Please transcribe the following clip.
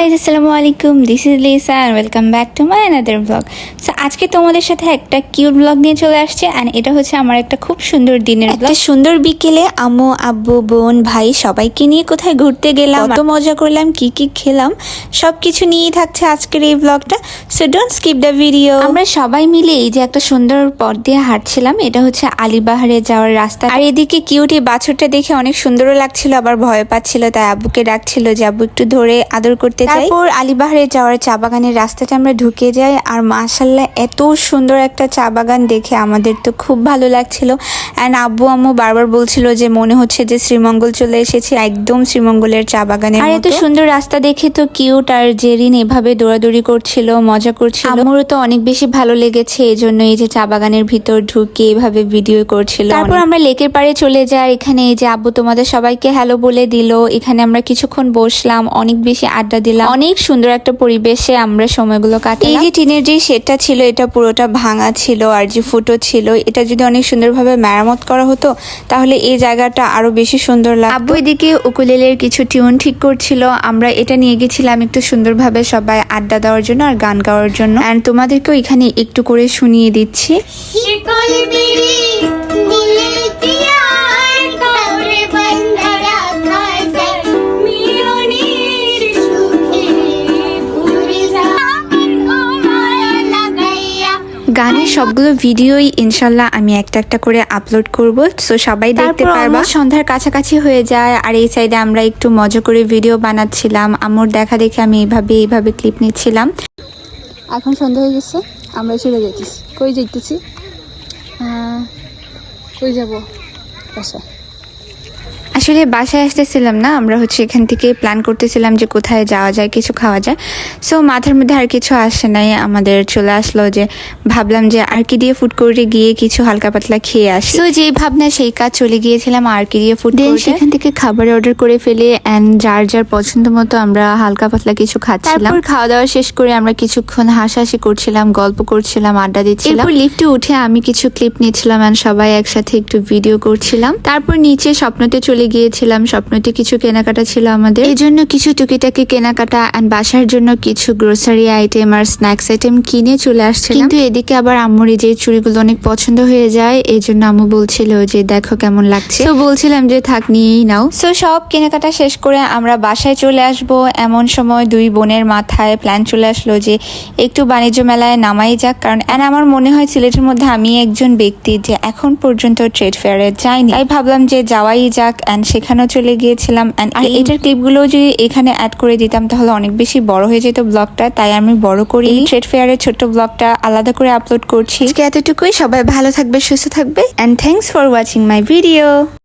আলাইকুম this is Lisa and welcome back to my another blog so আজকে তোমাদের সাথে একটা কিউট ব্লগ নিয়ে চলে আসছে অ্যান্ড এটা হচ্ছে আমার একটা খুব সুন্দর দিনের একটা সুন্দর বিকেলে আম্মু আব্বু বোন ভাই সবাইকে নিয়ে কোথায় ঘুরতে গেলাম কত মজা করলাম কি কি খেলাম সব কিছু নিয়েই থাকছে আজকের এই ব্লগটা so don't skip the video আমরা সবাই মিলে এই যে একটা সুন্দর পথ দিয়ে হাঁটছিলাম এটা হচ্ছে আলিবাহারে যাওয়ার রাস্তা। আর এদিকে কিউটি বাছুরটা দেখে অনেক সুন্দরও লাগছিল আবার ভয় পাচ্ছিল তাই আব্বুকে ডাকছিল যে আব্বু একটু ধরে আদর করতে তারপর আলিবাহারে যাওয়ার চা বাগানের রাস্তাটা আমরা ঢুকে যাই আর মাশাল্লাহ এত সুন্দর একটা চা বাগান দেখে আমাদের তো খুব ভালো লাগছিল। অ্যান্ড আব্বু আম্মু বারবার বলছিল যে মনে হচ্ছে যে শ্রীমঙ্গল চলে এসেছে একদম শ্রীমঙ্গলের চা বাগানে আর এত সুন্দর রাস্তা দেখে তো কিউট আর জেরিন এভাবে দৌড়াদৌড়ি করছিল মজা করছিল। আমারও তো অনেক বেশি ভালো লেগেছে এই জন্য এই যে চা বাগানের ভিতর ঢুকে এভাবে ভিডিও করছিল তারপর আমরা লেকের পাড়ে চলে যাই এখানে এই যে আব্বু তোমাদের সবাইকে হ্যালো বলে দিল এখানে আমরা কিছুক্ষণ বসলাম অনেক বেশি আড্ডা দিলাম। অনেক সুন্দর একটা পরিবেশে আমরা সময়গুলো কাটাই এই যে টিনের যে শেডটা ছিল এটা পুরোটা ভাঙা ছিল আর যে ফুটো ছিল এটা যদি অনেক সুন্দরভাবে মেরামত করা হতো তাহলে এই জায়গাটা আরও বেশি সুন্দর লাগতো। আব্বু এদিকে উকুলেলের কিছু টিউন ঠিক করছিল। আমরা এটা নিয়ে গেছিলাম একটু সুন্দরভাবে সবাই আড্ডা দেওয়ার জন্য আর গান গাওয়ার জন্য। অ্যান্ড তোমাদেরকেও এখানে একটু করে শুনিয়ে দিচ্ছি। গানের সবগুলো ভিডিওই ইনশাল্লাহ আমি একটা একটা করে আপলোড করব। সো সবাই দেখতে পারবা। সন্ধ্যার কাছাকাছি হয়ে যায় আর এই সাইডে আমরা একটু মজা করে ভিডিও বানাচ্ছিলাম। আমার দেখা দেখে আমি এইভাবে এইভাবে ক্লিপ নিচ্ছিলাম। এখন সন্ধ্যা হয়ে গেছে আমরা চলে যাইতেছি। কই যাইতেছি? কই যাব? বাসা আসলে বাসায় আসতেছিলাম না আমরা হচ্ছে এখান থেকে প্ল্যান করতেছিলাম যে কোথায় যাওয়া যায় কিছু খাওয়া যায়। সো মাথার মধ্যে আর কিছু আসে নাই আমাদের চলে আসলো যে ভাবলাম যে আর কি দিয়ে ফুড কোর্টে গিয়ে কিছু হালকা পাতলা খেয়ে আসি। তো যেই ভাবনা সেই কাজ চলে গিয়েছিলাম আর কি দিয়ে ফুড সেখান থেকে খাবার অর্ডার করে ফেলে অ্যান্ড যার যার পছন্দ মতো আমরা হালকা পাতলা কিছু খাচ্ছিলাম। তারপর খাওয়া দাওয়া শেষ করে আমরা কিছুক্ষণ হাসাহাসি করছিলাম গল্প করছিলাম আড্ডা দিচ্ছিলাম। এরপর লিফটে উঠে আমি কিছু ক্লিপ নিচ্ছিলাম অ্যান্ড সবাই একসাথে একটু ভিডিও করছিলাম। তারপর নিচে স্বপ্নতে চলে গিয়েছিলাম স্বপ্নতে কিছু কেনাকাটা ছিল আমাদের। এই জন্য কিছু টুকিটাকি কেনাকাটা অ্যান্ড বাসার জন্য কিছু গ্রোসারি আইটেম আর স্ন্যাক্স আইটেম কিনে চলে আসছিলাম। কিন্তু এদিকে আবার আম্মুর এই যে চুড়িগুলো অনেক পছন্দ হয়ে যায় এই জন্য আম্মু বলছিল যে, দেখো কেমন লাগছে। তো বলছিলাম যে, থাক, নিয়েই নাও। সো সব কেনাকাটা শেষ করে আমরা বাসায় চলে আসব। এমন সময় দুই বোনের মাথায় প্ল্যান চলে আসলো যে, একটু বাণিজ্য মেলায় নামাই যাক। কারণ, and আমার মনে হয় সিলেটের মধ্যে আমি একজন ব্যক্তি যে, এখন পর্যন্ত ট্রেড ফেয়ারে যাইনি তাই ভাবলাম যে, যাওয়াই যাক অ্যান্ড সেখানেও চলে গিয়েছিলাম অ্যান্ড আর এটার ক্লিপগুলো যদি এখানে অ্যাড করে দিতাম তাহলে অনেক বেশি বড় হয়ে যেত ব্লগটা তাই আমি বড় করি। এই ট্রেড ফেয়ারের ছোট্ট ব্লগটা আলাদা করে আপলোড করছি। আজকে এতটুকুই। সবাই ভালো থাকবে সুস্থ থাকবে। And thanks for watching my video